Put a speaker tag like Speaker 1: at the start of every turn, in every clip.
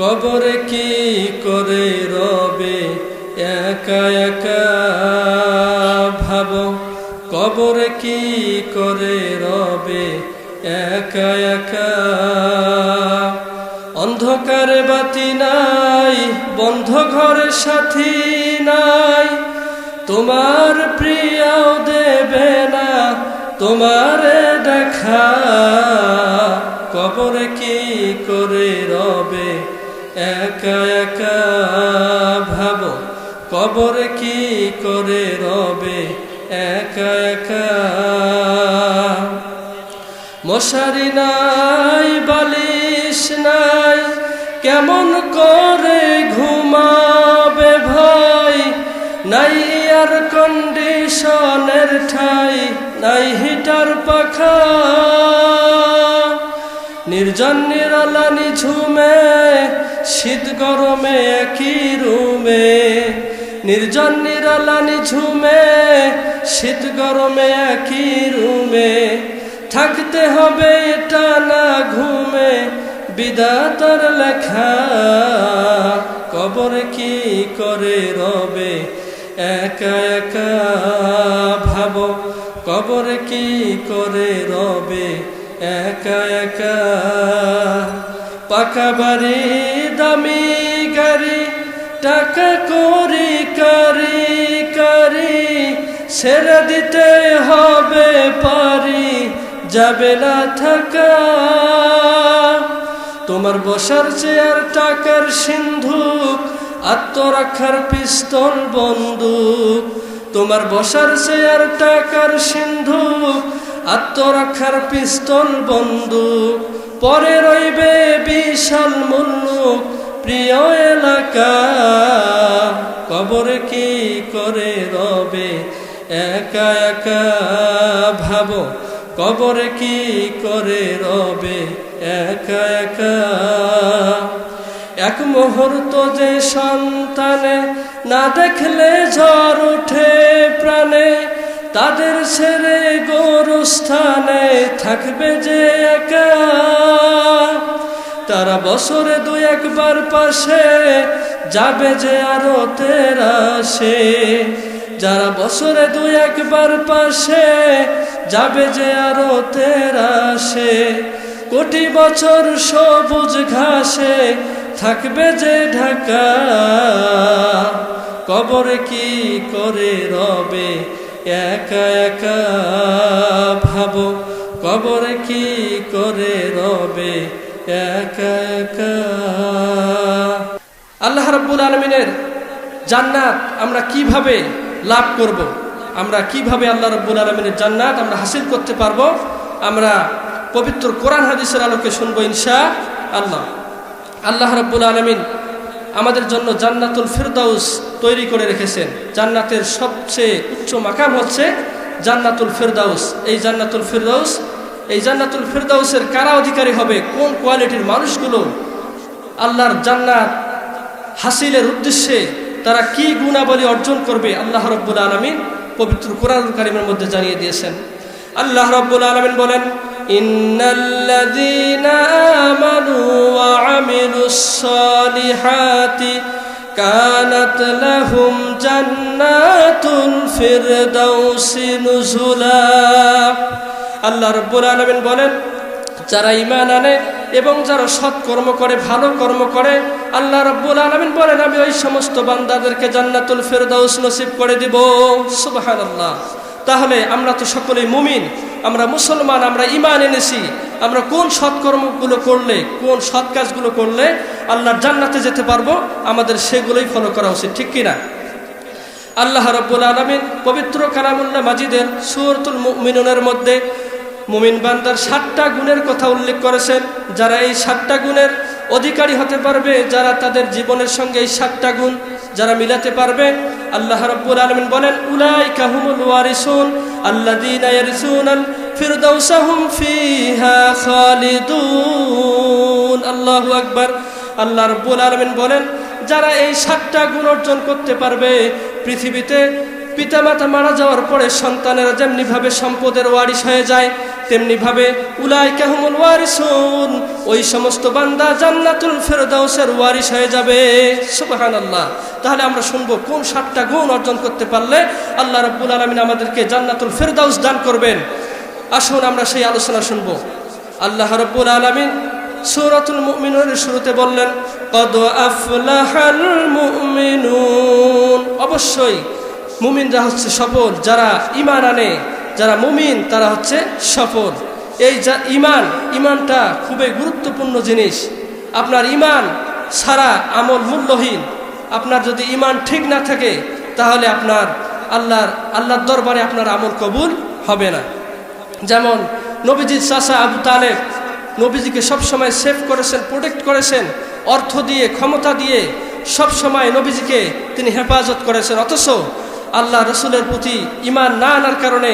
Speaker 1: কবরে কি করে রবে? একা একা ভাব, কবরে কি করে রবে? একা একা অন্ধকারে বাতি নাই, বন্ধ ঘরে সাথী নাই। তোমার প্রিয়াও দেবে না, তোমারে দেখা। কবরে কবরে কি করে রবে? একা একা। মশারি নাই, বালিশ নাই, কেমন করে ঘুমাবে ভাই? নাই এয়ার কন্ডিশনের ঠাই, নাই হিটার পাখা। নির্জন নিরালানি ঝুমে, শীত গরমে একই রুমে। নির্জন নিরালানি ঝুমে, শীত গরমে একই রুমে। থাকতে হবে এটা না ঘুমে, বিদাতার লেখা। কবর কি করে রবে? একা একা ভাব, কবর কি করে রবে? একা একা পাকা বাড়ি, দামি গাড়ি, টাকা কারি ছেড়ে দিতে হবে পারি, যাবে না থাকা। তোমার বসার চেয়ার, টাকার সিন্ধুক, আত্মরক্ষার পিস্তল, বন্দুক। তোমার বসার চেয়ার, টাকার সিন্ধুক, আত্মরক্ষার পিস্তল, বন্দুক। পরে রইবে বিশাল মুল্লুক, প্রিয় এলাকা। কবরে কি করে রবে একা একা ভাবো, কবরে কি করে রবে? একা একা। এক মুহূর্ত যে সন্তানে না দেখলে ঝড় উঠে প্রাণে, তাদের ছেড়ে গোরস্থানে থাকবে যে একা। তারা বছরে দু একবার পাশে, যাবে যে আরও তেরাশে। যারা বছরে দু একবার পাশে যাবে যে আরও তেরাশে কোটি বছর সবুজ ঘাসে থাকবে যে ঢাকা। কবরে কি করে রবে? একা একা ভাবো, কবরে কি করে রবে? একা একা। আল্লাহ রাব্বুল আলমিনের জান্নাত আমরা কীভাবে লাভ করব। আমরা কীভাবে আল্লাহ রব্বুল আলমিনের জান্নাত আমরা হাসিল করতে পারব, আমরা পবিত্র কোরআন হাদিসের আলোকে শুনব ইনশা আল্লাহ। আল্লাহ রব্বুল আলমিন আমাদের জন্য জান্নাতুল ফিরদাউস তৈরি করে রেখেছেন। জান্নাতের সবচেয়ে উচ্চ মাকাম হচ্ছে জান্নাতুল ফিরদাউস। এই জান্নাতুল ফিরদাউস, এই জান্নাতুল ফিরদাউসের কারা অধিকারী হবে, কোন কোয়ালিটির মানুষগুলো আল্লাহর জান্নাত হাসিলের উদ্দেশ্যে তারা কি গুণাবলী অর্জন করবে আল্লাহ রব্বুল আলমিন পবিত্র কোরআন কারিমের মধ্যে জানিয়ে দিয়েছেন। আল্লাহ রব্বুল আলমিন বলেন আল্লাহ রব্বুল আলমিন বলেন, যারা ইমান আনে এবং যারা সৎ কর্ম করে, ভালো কর্ম করে, আল্লাহ রব্বুল আলমিন বলেন, আমি ওই সমস্ত বান্দাদেরকে জান্নাতুল ফেরদাউস নসিব করে দিব। সুবাহান আল্লাহ তাহলে আমরা তো সকলেই মুমিন, আমরা মুসলমান, আমরা ইমান এনেছি। আমরা কোন সৎকর্মগুলো করলে, কোন সৎ কাজগুলো করলে আল্লাহর জান্নাতে যেতে পারব? আমাদের সেগুলোই ফলো করা উচিত, ঠিক কিনা? আল্লাহ রব্বুল আলমিন পবিত্র কালামুল্লাহ মাজিদের সুরতুল মিনুনের মধ্যে মুমিন বান্দার সাতটা গুণের কথা উল্লেখ করেছেন। যারা এই সাতটা গুণের অধিকারী হতে পারবে, যারা তাদের জীবনের সঙ্গে এই সাতটা গুণ যারা মিলাতে পারবে, আল্লাহ রব্বুল আলমিন বলেন উলাই কাহুমুল ওয়ারিসুন ফিহা খালিদুন। আল্লাহু আকবার। আল্লাহ রব্বুল আলমিন বলেন, যারা এই সাতটা গুণ অর্জন করতে পারবে, পৃথিবীতে পিতামাতা মারা যাওয়ার পরে সন্তানেরা যেমনিভাবে সম্পদের ওয়ারিশ হয়ে যায় তেমনি ভাবে উলাই কাহমুল ওয়ারিসুন। ওই সমস্ত বান্দা জান্নাতুল ফেরদাউসের ওয়ারিস হয়ে যাবে। সুবাহান আল্লাহ তাহলে আমরা শুনব কোন সাতটা গুণ অর্জন করতে পারলে আল্লাহ রাব্বুল আলামিন আমাদেরকে জান্নাতুল ফেরদাউস দান করবেন। আসুন আমরা সেই আলোচনা শুনব। আল্লাহ রাব্বুল আলামিন সূরাতুল মুমিনুনের শুরুতে বললেন, কদ আফলাহাল মুমিনুন। অবশ্যই মুমিনরা হচ্ছে সফল, যারা ইমান আনে, যারা মুমিন, তারা হচ্ছে সফল। এই যা ইমান ইমানটা খুবই গুরুত্বপূর্ণ জিনিস। আপনার ইমান সারা আমল মূল্যহীন। আপনার যদি ইমান ঠিক না থাকে, তাহলে আপনার আল্লাহর আল্লাহর দরবারে আপনার আমল কবুল হবে না। যেমন নবীজির চাষা আবু তালেব, নবীজিকে সবসময় সেভ করেছেন, প্রোটেক্ট করেছেন, অর্থ দিয়ে, ক্ষমতা দিয়ে সব সময় নবীজিকে তিনি হেফাজত করেছেন। অথচ আল্লাহ রসুলের প্রতি ইমান না আনার কারণে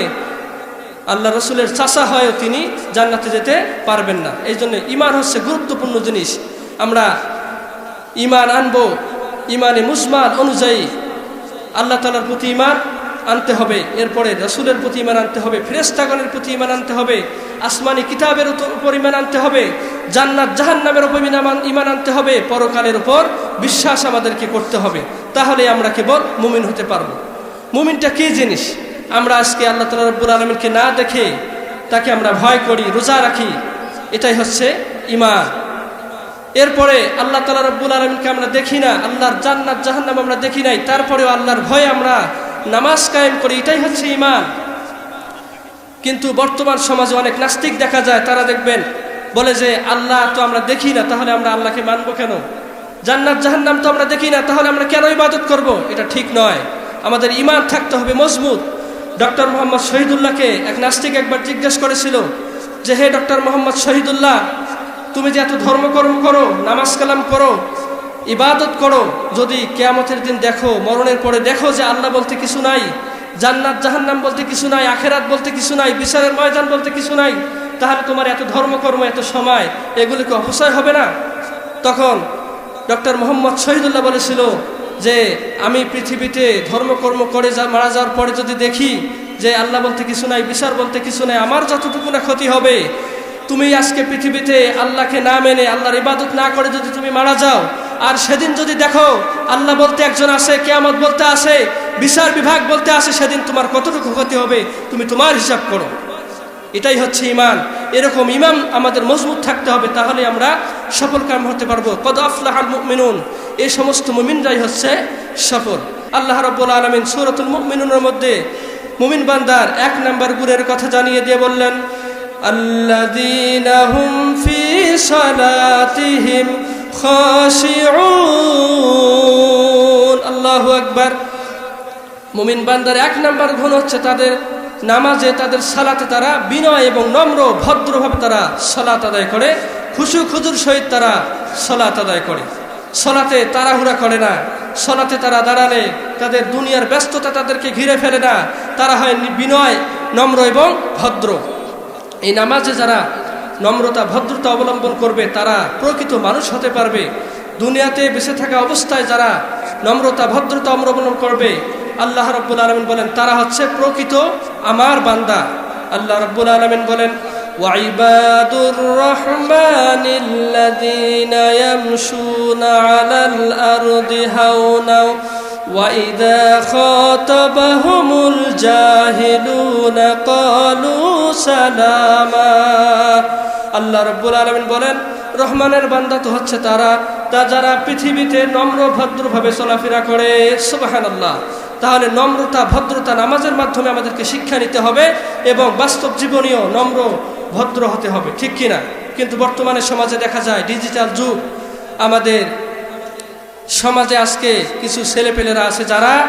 Speaker 1: আল্লাহ রসুলের চাষা হয়েও তিনি জান্নাতে যেতে পারবেন না। এই জন্য ইমান হচ্ছে গুরুত্বপূর্ণ জিনিস। আমরা ইমান আনব ইমানে মুসমান অনুযায়ী আল্লাহ তালার প্রতি ইমান আনতে হবে। এরপরে রসুলের প্রতি ইমান আনতে হবে ফেরেস্তাগণের প্রতি ইমান আনতে হবে, আসমানি কিতাবের উপর ইমান আনতে হবে, জান্নাত জাহান্নামের উপর ইমান আনতে হবে, পরকালের উপর বিশ্বাস আমাদেরকে করতে হবে। তাহলে আমরা কেবল মুমিন হতে পারব। মুমিনটা কী জিনিস? আমরা আজকে আল্লাহ তালা রব্বুল আলমিনকে না দেখে তাকে আমরা ভয় করি, রোজা রাখি, এটাই হচ্ছে ইমান এরপরে আল্লাহ তালা রব্বুল আলমিনকে আমরা দেখি না, আল্লাহর জান্নাত, জাহান্নাম আমরা দেখি নাই, তারপরেও আল্লাহর ভয়ে আমরা নামাজ কায়েম করি, এটাই হচ্ছে ইমান কিন্তু বর্তমান সমাজে অনেক নাস্তিক দেখা যায়, তারা দেখবেন, বলে যে আল্লাহ তো আমরা দেখি না, তাহলে আমরা আল্লাহকে মানবো কেন? জান্নাত, জাহান্নাম তো আমরা দেখি না, তাহলে আমরা কেন ইবাদত করব? এটা ঠিক নয়। আমাদের ইমান থাকতে হবে মজবুত। ডক্টর মোহাম্মদ শহীদুল্লাহকে এক নাস্তিক একবার জিজ্ঞেস করেছিল যে, হে ডক্টর মোহাম্মদ শহীদুল্লাহ, তুমি যে এত ধর্মকর্ম করো, নামাজ কালাম করো ইবাদত করো, যদি কেয়ামতের দিন দেখো, মরণের পরে দেখো যে আল্লাহ বলতে কিছু নাই, জান্নাত, জাহান্নাম বলতে কিছু নাই, আখেরাত বলতে কিছু নাই, বিচারের ময়দান বলতে কিছু নাই, তাহলে তোমার এত ধর্মকর্ম, এত সময়, এগুলিকে অপচয় হবে না? তখন ডক্টর মোহাম্মদ শহীদুল্লাহ বলেছিল যে আমি পৃথিবীতে ধর্মকর্ম করে যা মারা যাওয়ার পরে যদি দেখি যে আল্লাহ বলতে কিছু নাই, বিচার বলতে কিছু নাই, আমার যতটুকু না ক্ষতি হবে, তুমি আজকে পৃথিবীতে আল্লাহকে না মেনে, আল্লাহর ইবাদত না করে যদি তুমি মারা যাও, আর সেদিন যদি দেখো আল্লাহ বলতে একজন আসে কেয়ামত বলতে আসে বিচার বিভাগ বলতে আসে সেদিন তোমার কতটুকু ক্ষতি হবে, তুমি তোমার হিসাব করো। এটাই হচ্ছে ইমান। এরকম ইমাম আমাদের মজবুত থাকতে হবে, তাহলে আমরা সফল কাম হতে পারব। কদ আফলাহাল মুমিনুন। এই সমস্ত মুমিনরাই হচ্ছে সফল। আল্লাহ রব্বুল আলমিন সুরতুল মুমিনুনের মধ্যে মুমিন বান্দার এক নাম্বার গুরের কথা জানিয়ে দিয়ে বললেন, আল্লাযীনা হুম ফি সালাতিহিম খাশিউন। আল্লাহু আকবার। মুমিন বান্দার এক নাম্বার গুণ হচ্ছে তাদের নামাজে, তাদের সালাতে তারা বিনয় এবং নম্র, ভদ্রভাবে তারা সলাত আদায় করে খুশু খুজুর সহিত তারা সলাত আদায় করে। সলাতে তাড়াহুড়া করে না সলাতে তারা দাঁড়ালে তাদের দুনিয়ার ব্যস্ততা তাদেরকে ঘিরে ফেলে না। তারা হয় বিনয়, নম্র এবং ভদ্র। এই নামাজে যারা নম্রতা, ভদ্রতা অবলম্বন করবে, তারা প্রকৃত মানুষ হতে পারবে। দুনিয়াতে বেঁচে থাকা অবস্থায় যারা নম্রতা, ভদ্রতা অবলম্বন করবে, আল্লাহ রব্বুল আলমিন বলেন, তারা হচ্ছে প্রকৃত আমার বান্দা। আল্লাহ রব্বুল আলমিন বলেন وعباد الرحمن الذين يمشون على الأرض هونا وإذا خاطبهم الجاهلون قالوا سلاما আল্লাহ রব্বুল আলমিন বলেন রহমানের বান্দা তো হচ্ছে তারা তা যারা পৃথিবীতে নম্র ভদ্রভাবে চলাফেরা করে সুবাহান আল্লাহ তাহলে নম্রতা ভদ্রতা নামাজের মাধ্যমে আমাদেরকে শিক্ষা নিতে হবে এবং বাস্তব জীবনীয় নম্র ভদ্র হতে হবে, ঠিক কিনা? কিন্তু বর্তমানে সমাজে দেখা যায় ডিজিটাল যুগ। আমাদের সমাজে আজকে কিছু ছেলেপেলেরা আছে যারা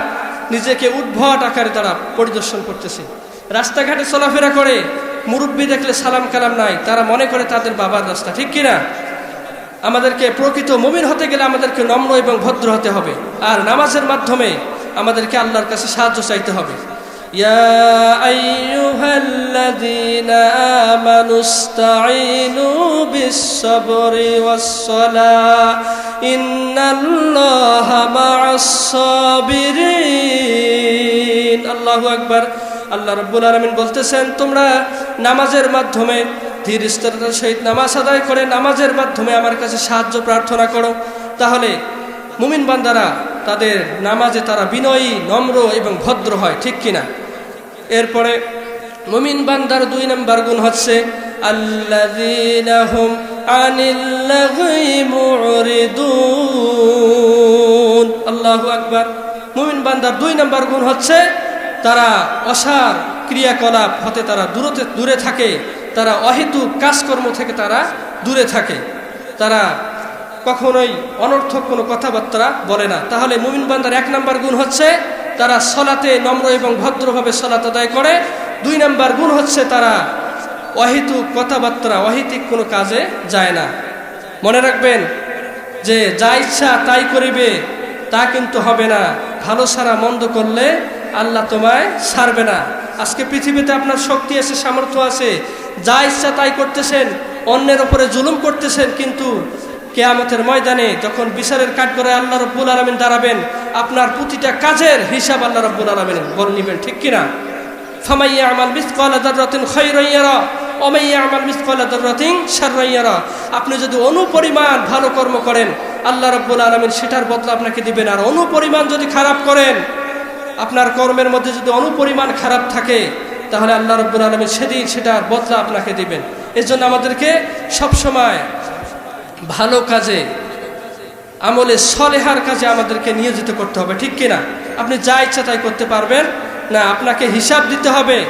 Speaker 1: নিজেকে উদ্ভট আকারে তারা পরিদর্শন করতেছে। রাস্তাঘাটে চলাফেরা করে, মুরব্বী দেখলে সালাম কালাম নাই, তারা মনে করে তাদের বাবার রাস্তা, ঠিক কিনা? আমাদেরকে প্রকৃত মুমিন হতে গেলে আমাদেরকে নম্র এবং ভদ্র হতে হবে। আর নামাজের মাধ্যমে আমাদেরকে আল্লাহর কাছে সাহায্য চাইতে হবে। يا أيها الذين آمنوا استعينوا بالصبر والصلاة إن الله مع الصابرين الله أكبر আল্লাহ রব্বুল আলমিন বলতেছেন তোমরা নামাজের মাধ্যমে ধীর স্থিরতার সহিত নামাজ আদায় করে নামাজের মাধ্যমে আমার কাছে সাহায্য প্রার্থনা করো তাহলে মুমিন বান্দারা তাদের নামাজে তারা বিনয়ী, নম্র এবং ভদ্র হয়, ঠিক কিনা? এরপরে, মুমিন বান্দার দুই নম্বর গুণ হচ্ছে লাগয়ি আল্লাহু আকবার। মুমিন বান্দার দুই নম্বর গুণ হচ্ছে, তারা অসার ক্রিয়াকলাপ হতে তারা দূরতে, দূরে থাকে, তারা অহেতুক কাজকর্ম থেকে তারা দূরে থাকে, তারা কখনোই অনর্থক কোনো কথাবার্তা বলে না। তাহলে মুমিন বান্দার এক নম্বর গুণ হচ্ছে তারা সলাতে নম্র এবং ভদ্রভাবে সলাত আদায় করে। দুই নম্বর গুণ হচ্ছে তারা অহেতুক কথাবার্তা, অহেতুক কোনো কাজে যায় না। মনে রাখবেন যে যা ইচ্ছা তাই করিবে, তা কিন্তু হবে না। ভালো সারা মন্দ করলে আল্লাহ তোমায় ছাড়বে না। আজকে পৃথিবীতে আপনার শক্তি আছে, সামর্থ্য আছে। যা ইচ্ছা তাই করতেছেন, অন্যের ওপরে জুলুম করতেছেন, কিন্তু কেয়ামতের ময়দানে যখন বিচারের কাঠ করে আল্লাহ রব্বুল আলমিন দাঁড়াবেন, আপনার প্রতিটা কাজের হিসাব আল্লাহ রব্বুল আলমিন বল নিবেন ঠিক কিনা? ফামাইয়া আমাল মিসকালা দাররাতিন খায়রাইয়ারা ওমাইয়া আমাল মিসকালা দাররাতিন শাররাইয়ারা আপনি যদি অনুপরিমাণ ভালো কর্ম করেন, আল্লাহ রব্বুল আলমিন সেটার বদলা আপনাকে দিবেন। আর অনুপরিমাণ যদি খারাপ করেন, আপনার কর্মের মধ্যে যদি অনুপরিমাণ খারাপ থাকে, তাহলে আল্লাহ রব্বুল আলমিন সেদিন সেটার বদলা আপনাকে দিবেন। এজন্য আমাদেরকে সবসময় ভালো কাজে, আমলে সলেহার কাজে আমাদেরকে নিয়োজিত করতে হবে, ঠিক কিনা? আপনি যা ইচ্ছা তাই করতে পারবেন। না, আপনাকে হিসাব দিতে হবে।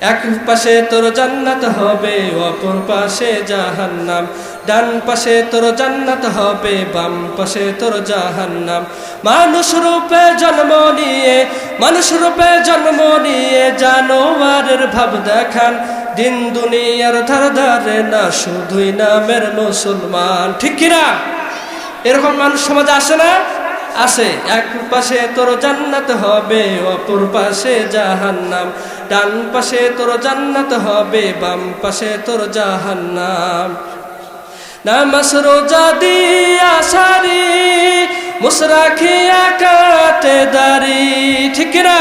Speaker 1: এক পাশে তোর জান্নাত হবে, অপর পাশে জাহান্নাম। ডান পাশে তোর জান্নাত হবে, বাম পাশে তোর জাহান্নাম। মানুষ রূপে জন্ম নিয়ে, মানুষ রূপে জন্ম নিয়ে জানোয়ারের ভাব দেখান। দিন দুনিয়ার ধার ধারে না, শুধুই নামের মুসলমান। ঠিক কিনা? এরকম মানুষ সমাজে আসে না? আসে। এক পাশে তোর জান্নাত হবে, অপর পাশে জাহান্নাম। ডান পাশে তোর জান্নাত হবে, বাম পাশে তোর জাহান্নাম। নামাজ রোজা দিয়া সারি মুসরাখিয়া কাটে দাড়ি, ঠিক না?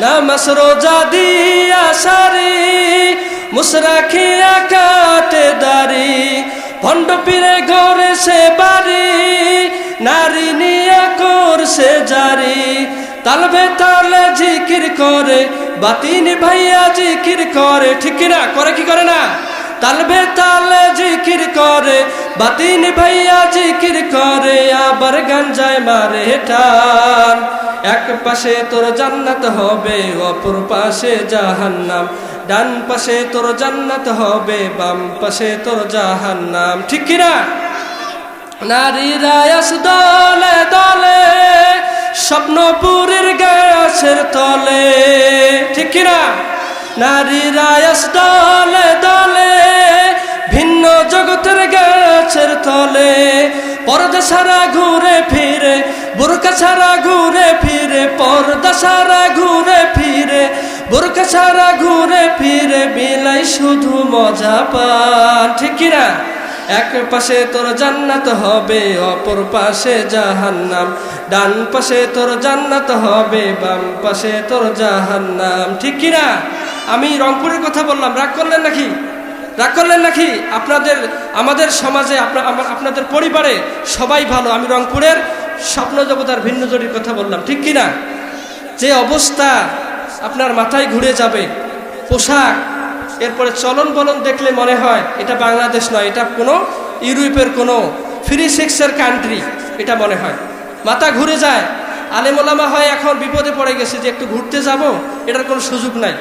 Speaker 1: নামাজ রোজা দিয়া সারি মুসরাখিয়া কাটে দাড়ি, ভণ্ড পীরে ঘরে সে বাড়ি, নারী নিয়া করছে জারি। তালবে তালে জিকির করে, বাতিন ভাইয়া জিকির করে, ঠিক না? করে কি করে না? তালবে তালে জিকির করে, বাতিন ভাইয়া জিকির করে, আবার গাঞ্জায় মারে টান। এক পাশে তোর জান্নাত হবে, অপর পাশে জাহান্নাম। ডান পাশে তোর জান্নাত হবে, বাম পাশে তোর জাহান্নাম। ঠিক কিনা? নারীরা আস দলে দলে, স্বপ্নপুরের গাছের তলে। ঠিক কিনা? নারীরা আস দলে দলে ভিন্ন জগতের গাছের তলে। পর্দা সারা ঘুরে ফিরে, বুরকা ছাড়া ঘুরে ফিরে, পর্দা সারা ঘুরে ফিরে, বুরকা ছাড়া ঘুরে ফিরে, বিলাই শুধু মজা পান। ঠিক কিনা? এক পাশে তোর জান্নাত হবে, অপর পাশে জাহান্নাম। ডান পাশে তোর জান্নাত হবে, বাম পাশে তোর জাহান্নাম। ঠিক কিনা? আমি রংপুরের কথা বললাম, রাগ করলেন নাকি? রাগ করলেন নাকি? আপনাদের, আমাদের সমাজে আপনাদের পরিবারে সবাই ভালো, আমি রংপুরের স্বপ্ন জগতার ভিন্ন জড়ির কথা বললাম, ঠিক কিনা? যে অবস্থা আপনার মাথায় ঘুরে যাবে, পোশাক এরপরে চলন বলন দেখলে মনে হয় এটা বাংলাদেশ নয়, এটা কোনো ইউরোপের কোনো ফ্রি সেক্সের কান্ট্রি এটা মনে হয়। মাথা ঘুরে যায়। আলেমোলামা হয় এখন বিপদে পড়ে গেছে যে একটু ঘুরতে যাব, এটার কোনো সুযোগ নাই।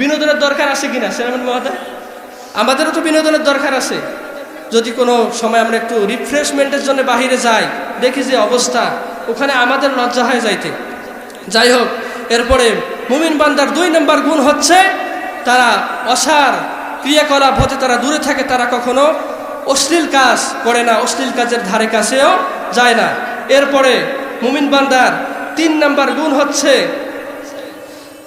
Speaker 1: বিনোদনের দরকার আছে কিনা সেরামন মহাদা আমাদেরও তো বিনোদনের দরকার আছে। যদি কোনো সময় আমরা একটু রিফ্রেশমেন্টের জন্য বাহিরে যাই, দেখি যে অবস্থা, ওখানে আমাদের লজ্জা হয়ে যাইতে। যাই হোক, এরপরে মুমিন বান্দার দুই নম্বর গুণ হচ্ছে তারা অসার ক্রিয়াকলাপ হতে তারা দূরে থাকে তারা কখনো অশ্লীল কাজ করে না অশ্লীল কাজের ধারে কাছেও যায় না এরপরে মুমিন বান্দার তিন নাম্বার গুণ হচ্ছে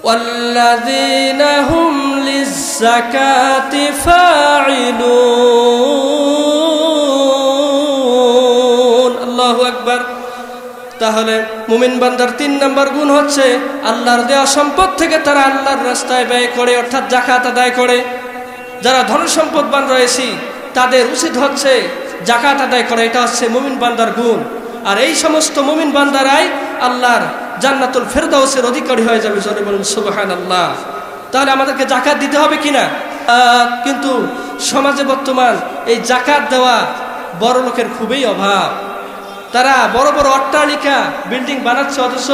Speaker 1: والذين هم للزكاة فاعلون তাহলে মুমিন বান্দার তিন নম্বর গুণ হচ্ছে আল্লাহর দেওয়া সম্পদ থেকে তারা আল্লাহর রাস্তায় ব্যয় করে অর্থাৎ জাকাত আদায় করে। যারা ধন সম্পদবান রয়েছি তাদের উচিত হচ্ছে জাকাত আদায় করা। এটা হচ্ছে মুমিন বান্দার গুণ। আর এই সমস্ত মুমিন বান্দারাই আল্লাহর জান্নাতুল ফেরদাউসের অধিকারী হয়ে যাবে। জনে বলুন সুবাহান আল্লাহ তাহলে আমাদেরকে জাকাত দিতে হবে কিনা? আহ, কিন্তু সমাজে বর্তমান এই জাকাত দেওয়া বড় লোকের খুবই অভাব। তারা বড় বড় অট্টালিকা বিল্ডিং বানাচ্ছে, অথচ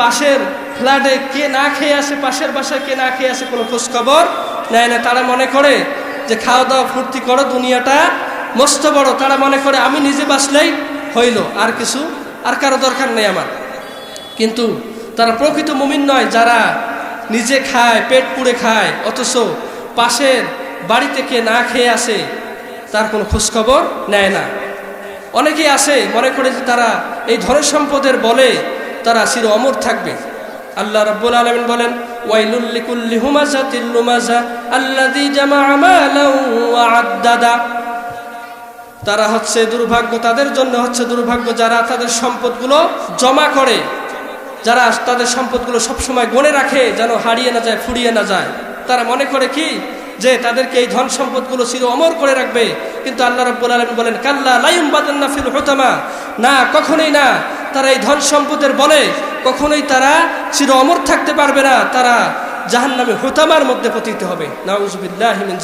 Speaker 1: পাশের ফ্ল্যাটে কে না খেয়ে আসে, পাশের বাসায় কে না খেয়ে আসে কোনো খোঁজখবর নেয় না। তারা মনে করে যে খাওয়া দাওয়া ফুর্তি করো, দুনিয়াটা মস্ত বড়। তারা মনে করে, আমি নিজে বাঁচলেই হইল, আর কিছু, আর কারও দরকার নেই আমার। কিন্তু তারা প্রকৃত মুমিন নয়, যারা নিজে খায়, পেট পুড়ে খায়, অথচ পাশের বাড়িতে কে না খেয়ে আসে, তার কোনো খোঁজখবর নেয় না। অনেকেই আসে, মনে করে যে তারা এই ধন সম্পদের বলে তারা চির অমর থাকবে। আল্লাহ রাব্বুল আলামিন বলেন তারা হচ্ছে দুর্ভাগ্য, তাদের জন্য হচ্ছে দুর্ভাগ্য যারা তাদের সম্পদগুলো জমা করে, যারা তাদের সম্পদগুলো সবসময় গনে রাখে, যেন হারিয়ে না যায়, ফুরিয়ে না যায়। তারা মনে করে কি? যে তাদেরকে এই ধন সম্পদগুলো চির অমর করে রাখবে। কিন্তু আল্লাহ রব্বুল আলম বলেন, কাল্লা লাইম বাদান্না ফিল হোতামা। না, কখনোই না। তারা এই ধন সম্পদের বলে, কখনোই তারা চির অমর থাকতে পারবে না। তারা জাহান নামে হোতামার মধ্যে পতিত হবে। নাউজুবিল্লাহিমিন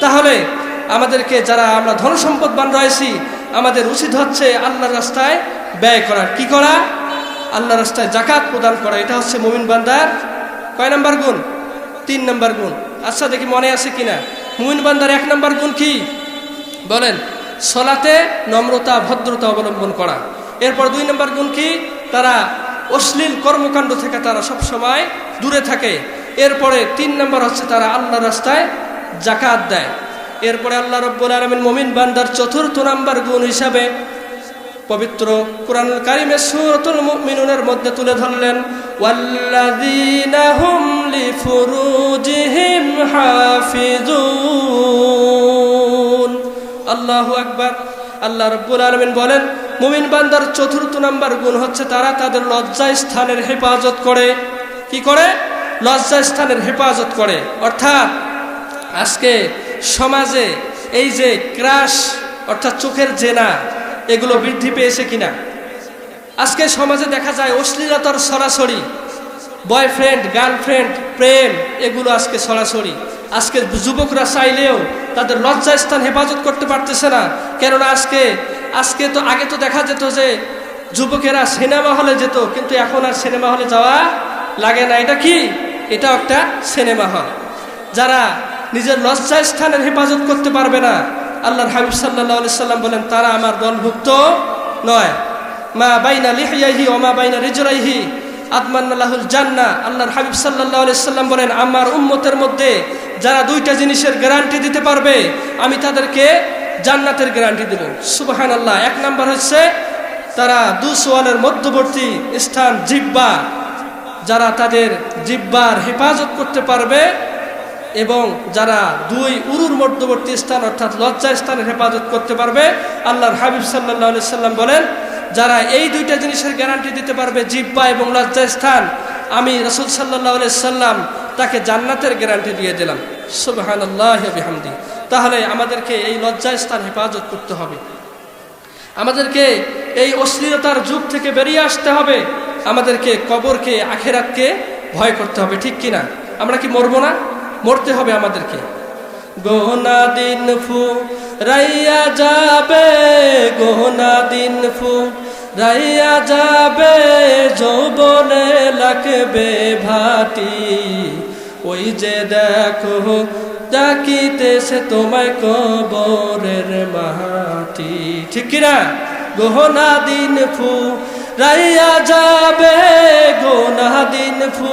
Speaker 1: তাহলে আমাদেরকে যারা আমরা ধন সম্পদবান রয়েছি, আমাদের উচিত হচ্ছে আল্লাহর রাস্তায় ব্যয় করার কি করা? আল্লাহ রাস্তায় জাকাত প্রদান করা। এটা হচ্ছে মুমিন বান্দার কয় নাম্বার গুণ? তিন নম্বর গুণ। আচ্ছা দেখি মনে আছে কিনা? মুমিন বান্দার এক নম্বর গুণ কি? বলেন, সলাতে নম্রতা, ভদ্রতা অবলম্বন করা। এরপর দুই নম্বর গুণ কি? তারা অশ্লীল কর্মকাণ্ড থেকে তারা সব সময় দূরে থাকে। এরপরে তিন নম্বর হচ্ছে তারা আল্লাহ রাস্তায় জাকাত দেয়। এরপরে আল্লাহ রব্বুল আলমিন মমিন বান্দার চতুর্থ নাম্বার গুণ হিসাবে পবিত্র কোরআনুল কারিমের সূরাতুল মুমিনুনের মধ্যে তুলে ধরলেন, ওয়াল্লাযীনা হুম লিফুরুজিহিম হাফিজুন। আল্লাহু আকবার। আল্লাহ রাব্বুল আলামিন বলেন, মুমিন বান্দার চতুর্থ নাম্বার গুণ হচ্ছে তারা তাদের লজ্জা স্থানের হেফাজত করে। কি করে? লজ্জা স্থানের হেফাজত করে। অর্থাৎ আজকে সমাজে এই যে ক্রাশ, অর্থাৎ চোখের জেনা এগুলো বৃদ্ধি পেয়েছে কিনা? আজকে সমাজে দেখা যায় অশ্লীলতার সরাসরি। বয়ফ্রেন্ড গার্লফ্রেন্ড প্রেম, এগুলো আজকে সরাসরি। আজকে যুবকরা চাইলেও তাদের লজ্জা স্থান হেফাজত করতে পারতেছে না। কেননা আজকে আজকে তো, আগে তো দেখা যেত যে যুবকেরা সিনেমা হলে যেত, কিন্তু এখন আর সিনেমা হলে যাওয়া লাগে না। এটা কি? এটা একটা সিনেমা হল। যারা নিজের লজ্জা স্থানের হেফাজত করতে পারবে না আল্লাহর হাবিব সাল্লাহ সাল্লাম বলেন, তারা আমার দলভুক্ত নয়। মা বাইনা লিহিয়াহি ও মা বাইনা রিজরাইহি আতমান্নাল্লাহুল জান্না আল্লাহর হাবিব সাল্লাহ সাল্লাম বলেন, আমার উম্মতের মধ্যে যারা দুইটা জিনিসের গ্যারান্টি দিতে পারবে, আমি তাদেরকে জান্নাতের গ্যারান্টি দেব। সুবাহান আল্লাহ এক নাম্বার হচ্ছে, তারা দু সোয়ালের মধ্যবর্তী স্থান জিব্বা। যারা তাদের জিব্বার হেফাজত করতে পারবে এবং যারা দুই উরুর মধ্যবর্তী স্থান, অর্থাৎ লজ্জা স্থানের হেফাজত করতে পারবে, আল্লাহর হাবিব সাল্লাহ সাল্লাম বলেন, যারা এই দুইটা জিনিসের গ্যারান্টি দিতে পারবে জিব্বা এবং লজ্জা স্থান, আমি রসুল সাল্লাহ সাল্লাম তাকে জান্নাতের গ্যারান্টি দিয়ে দিলাম। সুবাহান তাহলে আমাদেরকে এই লজ্জা স্থান হেফাজত করতে হবে। আমাদেরকে এই অশ্লীলতার যুগ থেকে বেরিয়ে আসতে হবে। আমাদেরকে কবরকে, আখেরাতকে ভয় করতে হবে, ঠিক কিনা? আমরা কি মরবো না? মরতে হবে আমাদেরকে। গহনা দিন ফু, রাইয়া যাবে গহনা দিন ফু, রাইয়া যাবে, যৌবনে লাগবে ভাটি। ওই যে দেখো, ডাকিতে সে তোমায় কবরের মাটি। ঠিক কিনা গহনা দিন ফু, রাইয়া যাবে, গোনা দিন ফু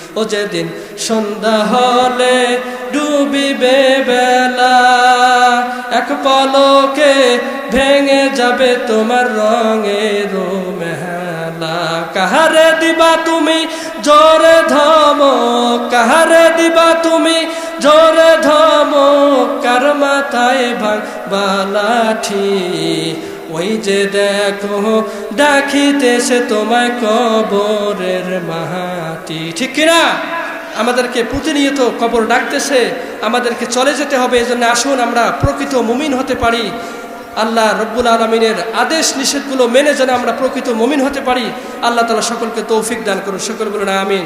Speaker 1: ও যেদিন সন্ধ্যা হলে ডুবিবে বেলা, এক পলকে ভেঙে যাবে তোমার রঙের মেহালা কাহারে দিবা তুমি জোরে ধম কাহারে দিবা তুমি জোরে ধম কার মাথায় ভাঙবা লাঠি ওই যে দেখো ডাকিতেছে তোমায় কবরের মাটি ঠিক কিনা? আমাদেরকে প্রতিনিয়ত কবর ডাকতেছে, আমাদেরকে চলে যেতে হবে এই জন্য আসুন আমরা প্রকৃত মুমিন হতে পারি। আল্লাহ রব্বুল আলমিনের আদেশ নিষেধগুলো মেনে যেন আমরা প্রকৃত মুমিন হতে পারি। আল্লাহ তালা সকলকে তৌফিক দান করুন সকল বলুন আমিন।